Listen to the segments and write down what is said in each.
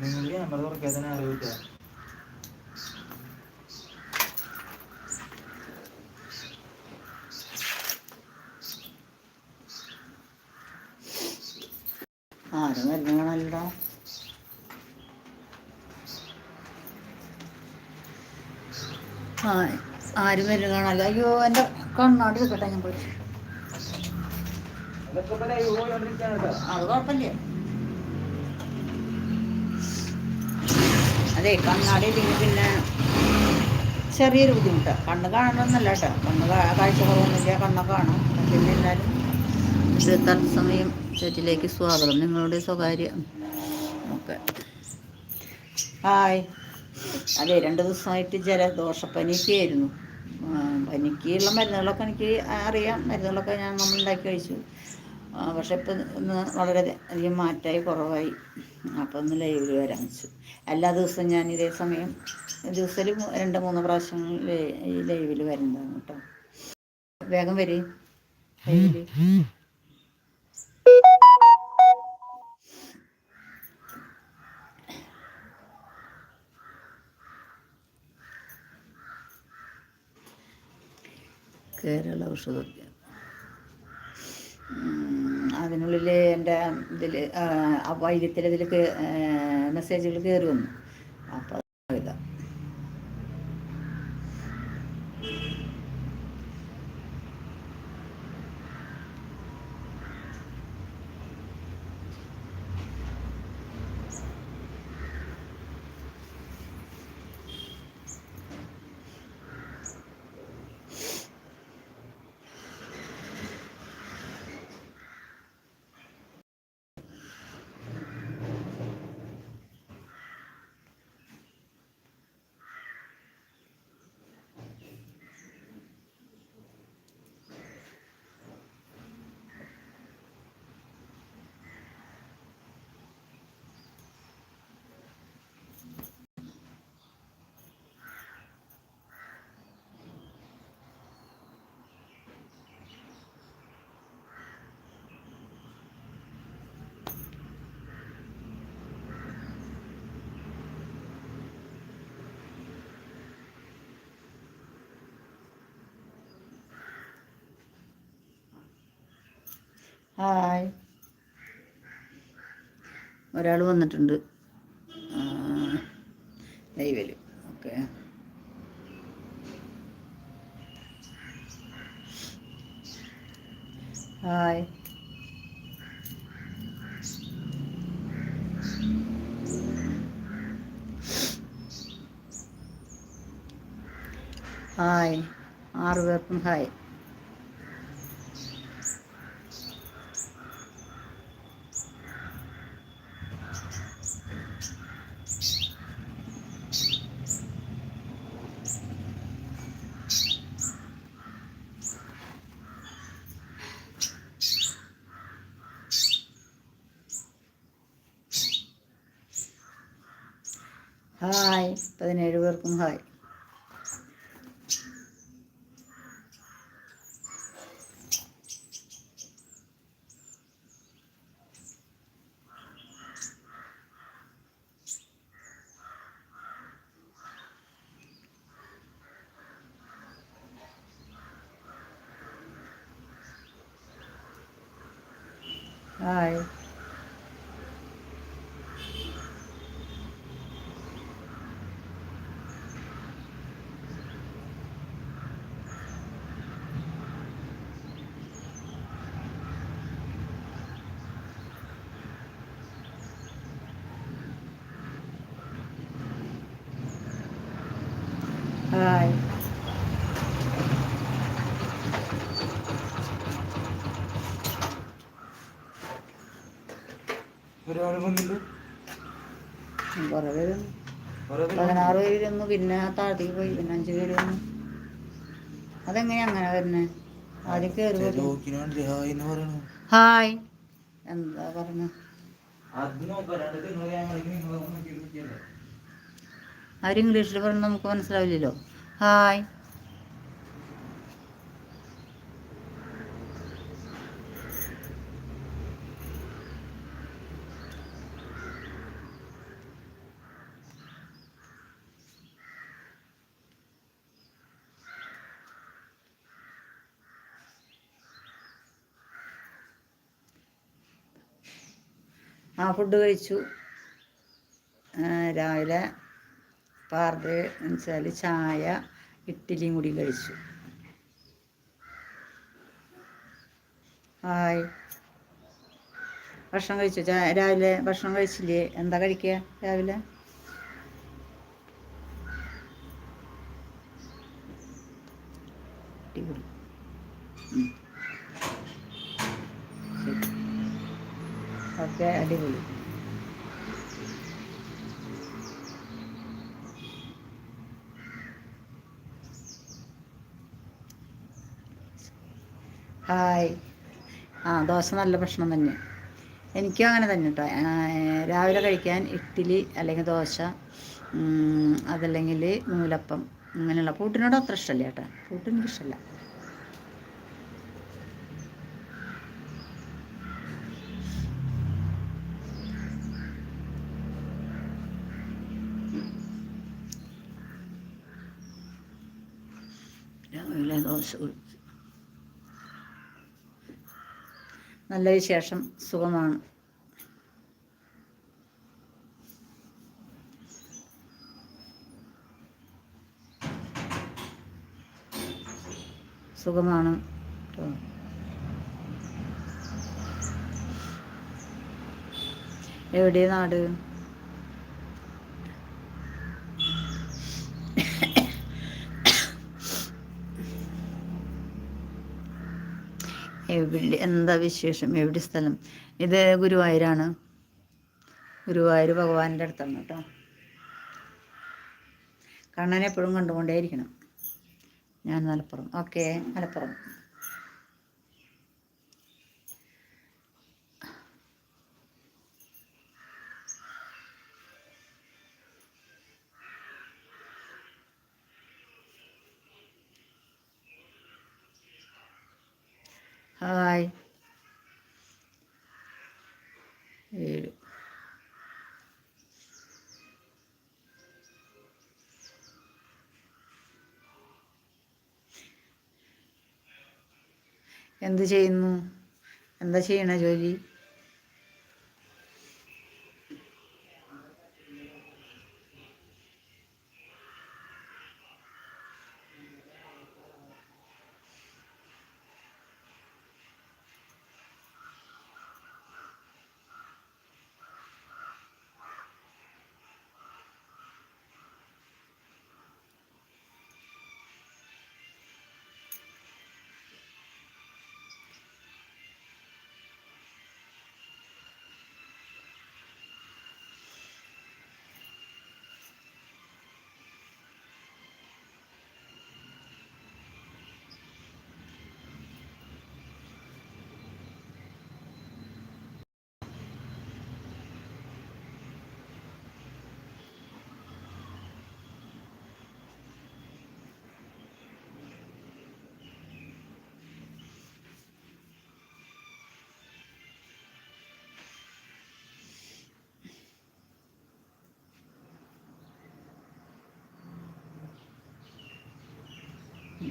നിങ്ങൾ ക്യാമറ തുറക്കാൻ തന്നെ അറിയില്ല ആരും വരുന്നതാണല്ലോ. ആ ആരും വരുന്നതാണല്ലോ. അയ്യോ എന്റെ കണ്ണാടി വെക്കട്ടെ ഞാൻ പോയി. അത് കുഴപ്പമില്ല. അതെ കണ്ണാടി ഇല്ലെങ്കിൽ പിന്നെ ചെറിയൊരു ബുദ്ധിമുട്ടാണ് കണ്ണ് കാണണമെന്നല്ല കേട്ടോ. കണ്ണ് കാഴ്ച കുറവൊന്നുമില്ല കണ്ണൊക്കെ കാണും. പിന്നെ എന്തായാലും തത്സമയം ചേറ്റിലേക്ക് സ്വാഗതം. നിങ്ങളുടെ സ്വകാര്യം. ഓക്കെ. ഹായ്. അതെ രണ്ട് ദിവസമായിട്ട് ജലദോഷപ്പനിക്കായിരുന്നു പനിക്കുള്ള മരുന്നുകളൊക്കെ എനിക്ക് അറിയാം. മരുന്നുകളൊക്കെ ഞാൻ നമ്മൾ ഉണ്ടാക്കി കഴിച്ചു പക്ഷെ ഇപ്പം ഇന്ന് വളരെ അധികം മാറ്റമായി കുറവായി. അപ്പോൾ ഒന്ന് ലൈവിൽ വരാൻ വെച്ചു. എല്ലാ ദിവസവും ഞാൻ ഇതേ സമയം ദിവസത്തിൽ രണ്ട് മൂന്ന് പ്രാവശ്യം ഈ ലൈവിൽ വരുന്നതാണ് കേട്ടോ. വേഗം വരി. കേരള ഔഷധോദ്യാനം. അതിനുള്ളിൽ എന്റെ ഇതിൽ വൈദ്യത്തിൽ ഇതിൽ മെസ്സേജുകൾ കയറി വന്നു. അപ്പോൾ ഇതാ ഹായ്. ഒരാൾ വന്നിട്ടുണ്ട്. ലൈവിൽ ഓക്കെ. ഹായ്. ഹായ്. ആറ് പേർക്കും ഹായ്. ഹായ്. പതിനേഴ് പേർക്കും ഹായ്. ഹായ് കുറേ പേര് പതിനാറ് പേര് ഇരുന്നു പിന്നെ താഴത്തേക്ക് പോയി. പിന്നെ അഞ്ച് പേര് വന്നു. അതെങ്ങനെയാ അങ്ങനെ വരുന്നേ? ആദ്യം കയറി ഹായ് എന്താ പറഞ്ഞ? അവർ ഇംഗ്ലീഷിൽ പറഞ്ഞ് നമുക്ക് മനസ്സിലാവില്ലല്ലോ. ഹായ്. ആ ഫുഡ് കഴിച്ചു. രാവിലെ രാവിലെ എന്ന് വെച്ചാൽ ചായ ഇഡ്ഡലിയും കൂടി കഴിച്ചു. ഹായ്. ഭക്ഷണം കഴിച്ചു? രാവിലെ ഭക്ഷണം കഴിച്ചില്ലേ? എന്താ കഴിക്കുക രാവിലെ? അടിപൊളി. ഓക്കെ അടിപൊളി. ഹായ് ആ ദോശ നല്ല ഭക്ഷണം തന്നെ. എനിക്കും അങ്ങനെ തന്നെ കേട്ടോ രാവിലെ കഴിക്കാൻ ഇഡ്ഡലി അല്ലെങ്കിൽ ദോശ അതല്ലെങ്കിൽ നൂലപ്പം അങ്ങനെയുള്ള പൂട്ടിനോട് അത്ര ഇഷ്ടമല്ല കേട്ടോ. പൂട്ട് എനിക്കിഷ്ടമല്ല രാവിലെ ദോശ നല്ല വിശേഷം സുഖമാണ്. സുഖമാണ്. എവിടെ നാട്? എവിടെ എന്താ വിശേഷം? എവിടെ സ്ഥലം? ഇത് ഗുരുവായൂരാണ്. ഗുരുവായൂർ ഭഗവാന്റെ അടുത്താണ് കേട്ടോ. കണ്ണനെ എപ്പോഴും കണ്ടുകൊണ്ടേയിരിക്കണം. ഞാൻ മലപ്പുറം. ഓക്കെ മലപ്പുറം. ഹായ്. ഏഴ്. എന്ത് ചെയ്യുന്നു? എന്താ ചെയ്യണ ജോലി?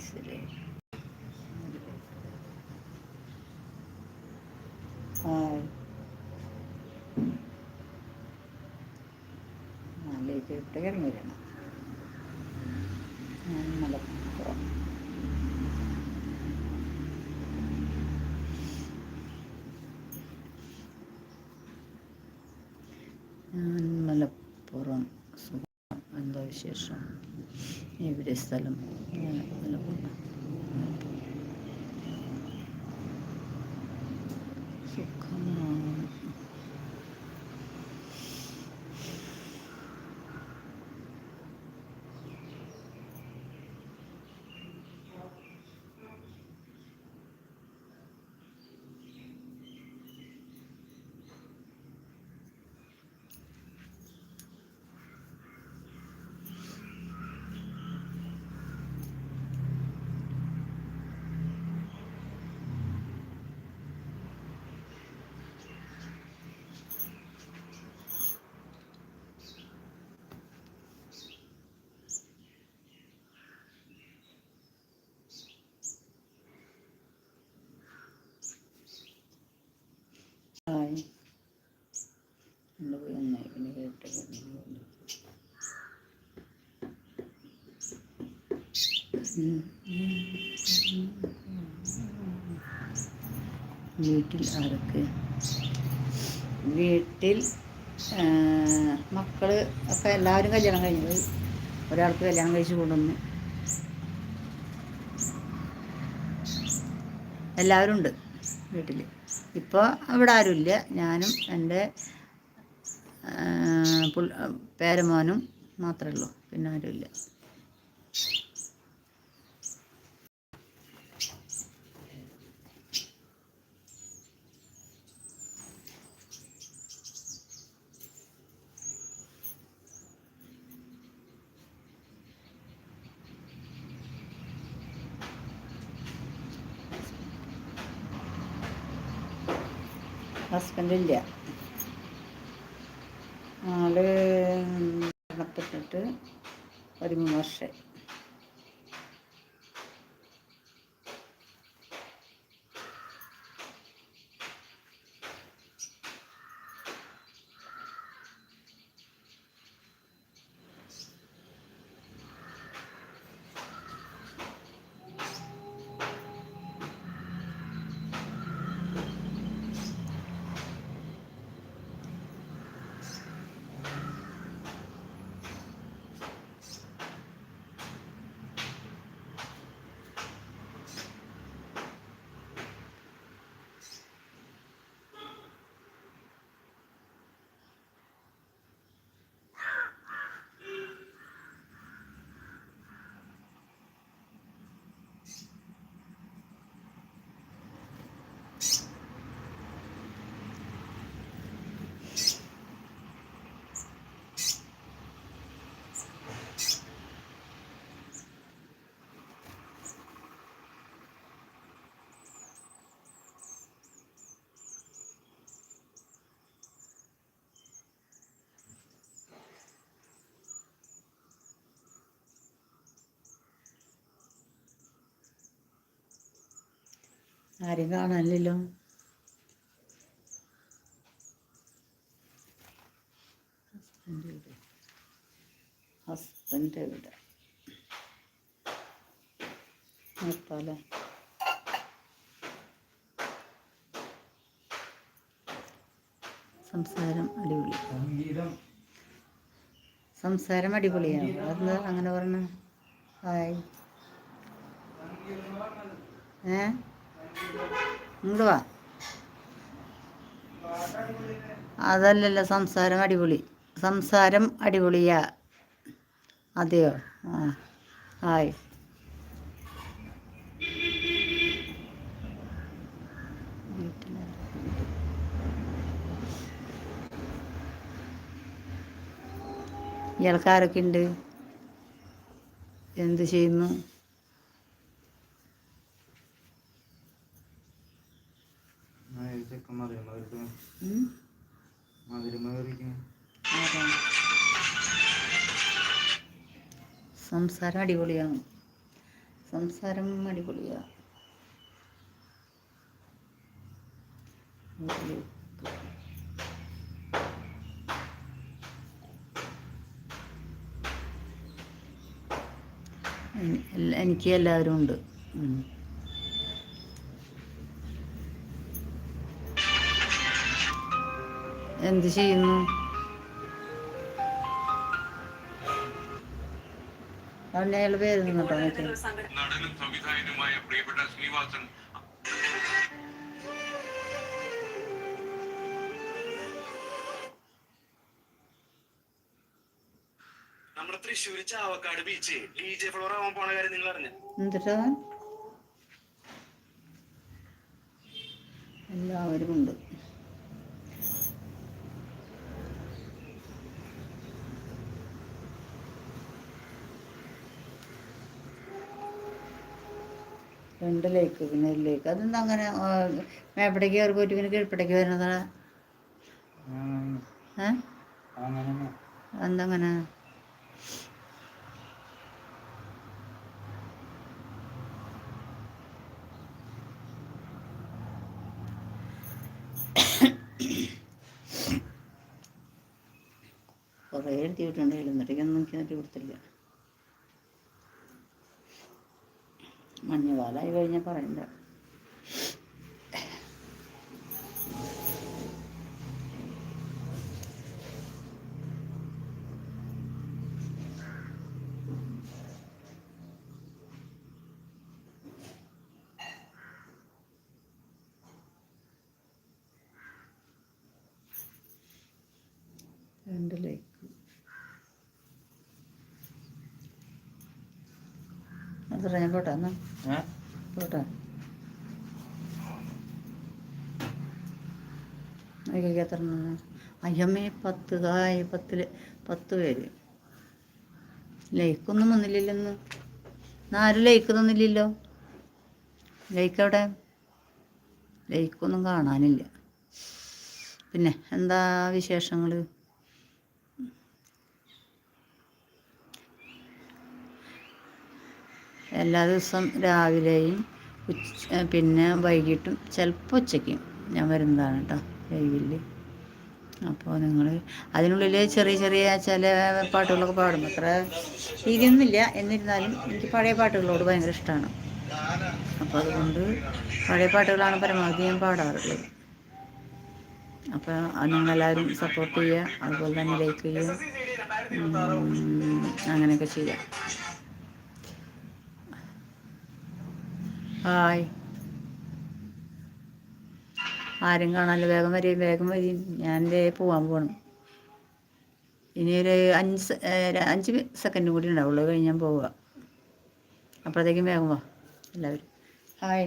ശരി ഹായ് നാലേക്ക് ഇട്ട് കിടന്നു വരണം ഞാൻ മലപ്പുറം സുഖം. എന്താ വിശേഷം? എവിടെ സ്ഥലം വീട്ടിൽ ആർക്ക് വീട്ടിൽ മക്കൾ ഒക്കെ എല്ലാവരും കല്യാണം കഴിഞ്ഞു. പോയി ഒരാൾക്ക് കല്യാണം കഴിച്ചു കൊണ്ടുവന്നു. എല്ലാവരും ഉണ്ട് വീട്ടിൽ ഇപ്പോൾ ഇവിടെ ആരുമില്ല. ഞാനും എന്റെ പേരമോനും മാത്രമേ ഉള്ളൂ. പിന്നെ ആരുമില്ല. ഹസ്ബൻഡില്ല. ആൾ മരണപ്പെട്ടിട്ട് പതിമൂന്ന് വർഷമായി ആരെയും കാണാനില്ലല്ലോ. ഹസ്ബൻഡ് എവിടെ ഹസ്ബൻഡ് നിർത്താലേ സംസാരം അടിപൊളി. സംസാരം അടിപൊളിയാണ്. അതെന്താ അങ്ങനെ പറഞ്ഞു? ഹായ് ഏ? ഇങ്ങോട്ട് വാ. അതല്ലല്ലോ സംസാരം അടിപൊളി. സംസാരം അടിപൊളിയാ. അതെയോ? ആ ഹായ് ഇയാൾക്കാരൊക്കെ ഉണ്ട് എന്ത് ചെയ്യുന്നു? സംസാരം അടിപൊളിയാണ്. സംസാരം അടിപൊളിയാ. വീട്ടിൽ എനി- എല്ലാ- എനിക്ക് എല്ലാവരും ഉണ്ട്. എന്ത് ചെയ്യുന്നു? നടനും സംവിധായകനുമായ പ്രിയപ്പെട്ട നമ്മുടെ Thrissur Chavakkad beach D J floor ആവാൻ പോണ കാര്യം നിങ്ങൾ അറിഞ്ഞു എന്നിട്ടാ എല്ലാവരും ഉണ്ട്. രണ്ട് ലേക്ക് പിന്നെ ഒരു ലേക്ക്. അതെന്താ അങ്ങനെ മേപ്പടേക്ക് കയറി പോയിട്ട് പിന്നെ കീഴ്പ്പടേക്ക് വരുന്നതാ? ഏ? അങ്ങനെ എന്താ അങ്ങനെ? കുറേ എഴുതി വിട്ടുണ്ട് എന്നിട്ടേക്കൊന്നും എനിക്ക് എന്നിട്ട് കൊടുത്തില്ല. മഞ്ഞുകാലമായി കഴിഞ്ഞാൽ പറയണ്ട രണ്ട് ലൈക്ക് അത്ര ഞാൻ പോട്ടെ എന്നാ? പോട്ടെ. എത്ര? അയ്യമ്മേ പത്ത്. കായ് പത്തിൽ. പത്ത് പേര്. ലൈക്കൊന്നും വന്നില്ലല്ലോ ഇന്ന് ആരും ലൈക്ക് തന്നില്ലല്ലോ? ലൈക്ക് എവിടെ? ലൈക്കൊന്നും കാണാനില്ല. പിന്നെ എന്താ വിശേഷങ്ങൾ എല്ലാ ദിവസവും രാവിലെയും ഉച്ച പിന്നെ വൈകിട്ടും ചിലപ്പോൾ ഉച്ചയ്ക്കും ഞാൻ വരുന്നതാണ് കേട്ടോ ലൈവിൽ അപ്പോൾ നിങ്ങൾ അതിനുള്ളിൽ ചെറിയ ചെറിയ ചില പാട്ടുകളൊക്കെ പാടും അത്ര രീതിയൊന്നുമില്ല. എന്നിരുന്നാലും എനിക്ക് പഴയ പാട്ടുകളോട് ഭയങ്കര ഇഷ്ടമാണ്. അപ്പോൾ അതുകൊണ്ട് പഴയ പാട്ടുകളാണ് പരമാവധി ഞാൻ പാടാറുള്ളത്. അപ്പോൾ നിങ്ങളെല്ലാവരും സപ്പോർട്ട് ചെയ്യുക അതുപോലെ തന്നെ ലൈക്ക് ചെയ്യുക അങ്ങനെയൊക്കെ ചെയ്യുക. ഹായ്. ആരും കാണാനില്ല. വേഗം വരെയും വേഗം വരെയും ഞാൻ ദേ പോവാൻ പോകണം ഇനി ഒരു അഞ്ച് അഞ്ച് സെക്കൻഡ് കൂടി ഉണ്ടാവുള്ളൂ. കഴിഞ്ഞാൽ പോവുക. അപ്പോഴത്തേക്കും വേഗം വാ. എല്ലാവരും. ഹായ്.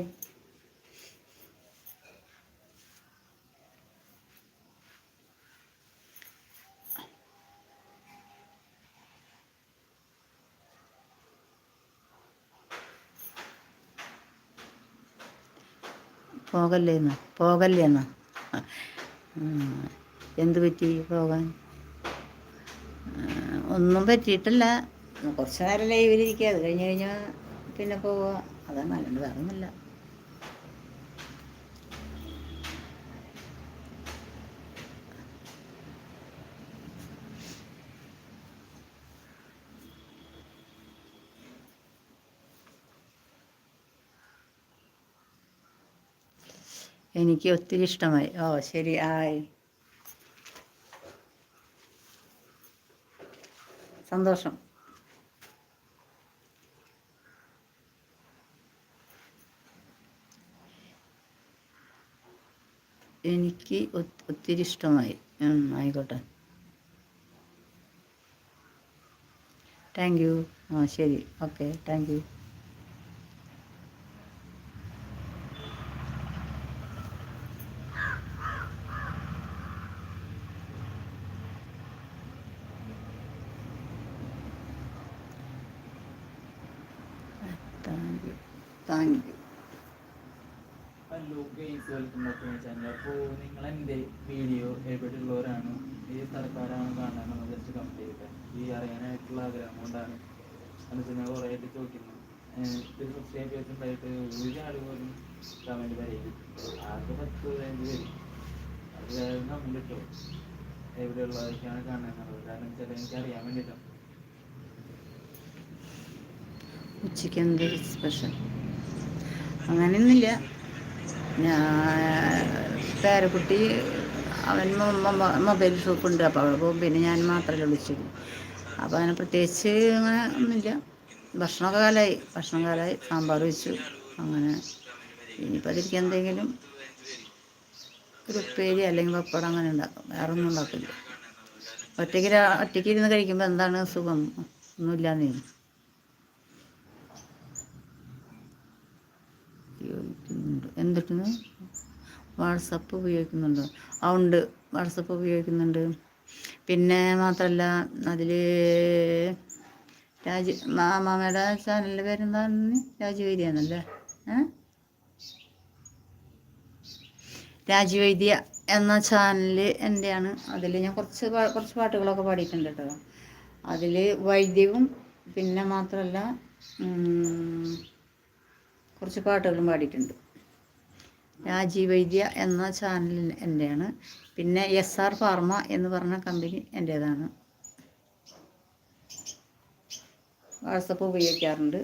പോകല്ലേ എന്ന് പോകല്ലേ എന്ന് എന്ത് പറ്റി പോകാൻ? ഒന്നും പറ്റിയിട്ടില്ല. കുറച്ച് നേരം ലൈവിലിരിക്കുക അത് കഴിഞ്ഞ് കഴിഞ്ഞാൽ പിന്നെ പോവുക അതാണ് അല്ലാണ്ട് വേറെ ഒന്നുമില്ല എനിക്ക് ഒത്തിരി ഇഷ്ടമായി. ഓ ശരി. ആയി. സന്തോഷം. എനിക്ക് ഒത്തിരി ഇഷ്ടമായി. ആയിക്കോട്ടെ. താങ്ക് യു ആ ശരി. ഓക്കെ താങ്ക് യു അപ്പോൾ നിങ്ങൾ എന്റെ വീഡിയോ എവിടെയുള്ളവരാണ് ഏത് സർക്കാരാണ് കാണാനെന്ന് ജസ്റ്റ് കമന്റ് ചെയ്യുക ഈ അറിയാനായിട്ടുള്ള ആഗ്രഹം കൊണ്ടാണ്. മനസ്സിനെ കുറേ ആയിട്ട് ചോദിക്കുന്നു. ഇത് ചെയ്തിട്ടുണ്ടായിട്ട് ഒരു ആൾ പോലും കമന്റ് പറയും ആകെ പത്ത് പതിനഞ്ച് പേര്. അത് വേഗം കമന്റ് ഇട്ടോ. എവിടെയുള്ളതൊക്കെയാണ് കാണാനുള്ളത്? കാരണം ചില എനിക്ക് അറിയാൻ വേണ്ടിയിട്ടാണ് ഉച്ചയ്ക്ക് എന്ത് സ്പെഷ്യൽ അങ്ങനെയൊന്നുമില്ല. പേരക്കുട്ടി അവൻ മൊബൈൽ ഷോപ്പുണ്ട്. അപ്പോൾ അവിടെ പോകും. പിന്നെ ഞാൻ മാത്രമേ വിളിച്ചത്. അപ്പോൾ അതിനെ പ്രത്യേകിച്ച് അങ്ങനെ ഒന്നുമില്ല. ഭക്ഷണമൊക്കെ കാലമായി ഭക്ഷണം കാലമായി സാമ്പാർ വെച്ചു. അങ്ങനെ ഇനിയിപ്പോൾ അതിരിക്കുക എന്തെങ്കിലും ഒരു ഉപ്പേരി അല്ലെങ്കിൽ പപ്പടം അങ്ങനെ ഉണ്ടാക്കും. വേറെ ഒന്നും ഉണ്ടാക്കില്ല. ഒറ്റയ്ക്ക് ഒറ്റയ്ക്ക് ഇരുന്ന് കഴിക്കുമ്പോൾ എന്താണ് സുഖം? ഒന്നുമില്ലാന്നേ. ഉപയോഗിക്കുന്നുണ്ട് എന്തിട്ട്? വാട്സപ്പ് ഉപയോഗിക്കുന്നുണ്ട്. ആ ഉണ്ട്. വാട്സപ്പ് ഉപയോഗിക്കുന്നുണ്ട്. പിന്നെ മാത്രമല്ല അതിൽ രാജു മാമയുടെ ചാനലിന്റെ പേരെന്താണ് രാജവൈദ്യാന്നല്ലേ? ഏ? രാജവൈദ്യ എന്ന ചാനൽ എന്റെയാണ് അതിൽ ഞാൻ കുറച്ച് കുറച്ച് പാട്ടുകളൊക്കെ പാടിയിട്ടുണ്ട് കേട്ടോ. അതിൽ വൈദ്യവും പിന്നെ മാത്രമല്ല കുറച്ച് പാട്ടുകളും പാടിയിട്ടുണ്ട്. രാജീവ് വൈദ്യ എന്ന ചാനൽ എന്റെയാണ് പിന്നെ എസ് ആർ ഫാർമ എന്ന് പറഞ്ഞ കമ്പനി എന്റേതാണ് വാട്സപ്പ് ഉപയോഗിക്കാറുണ്ട്.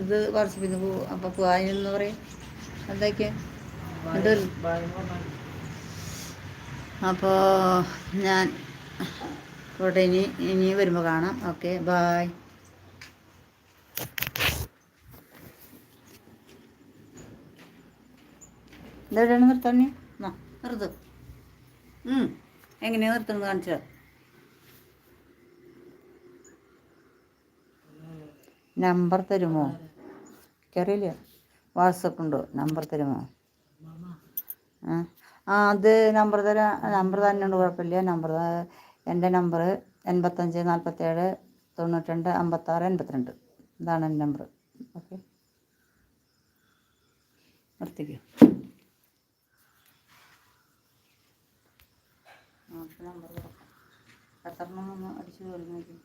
ഇത് കുറച്ച് പിന്നെ പോവും അപ്പോൾ പോവാനെന്ന് പറയും. എന്തൊക്കെ അപ്പോ ഞാൻ ഇവിടെ ഇനി ഇനി വരുമ്പോൾ കാണാം. Okay bye. ഇതെവിടെയാണ് നിർത്തണേ നിർത്തും. എങ്ങനെയാ നിർത്തുന്നത് കാണിച്ചാൽ നമ്പർ തരുമോ? എനിക്കറിയില്ല വാട്സപ്പ് ഉണ്ടോ? നമ്പർ തരുമോ? ആ അത് നമ്പർ തരാം നമ്പർ തന്നെയുണ്ട് കുഴപ്പമില്ല. നമ്പർ എന്റെ നമ്പർ എൺപത്തഞ്ച് നാൽപ്പത്തേഴ് തൊണ്ണൂറ്റിരണ്ട് അമ്പത്താറ് എൺപത്തിരണ്ട്. ഇതാണ് എന്റെ നമ്പർ. ഓക്കെ. നിർത്തിക്കോ. നമ്പർ ഒന്ന് അടിച്ചു നോക്കി.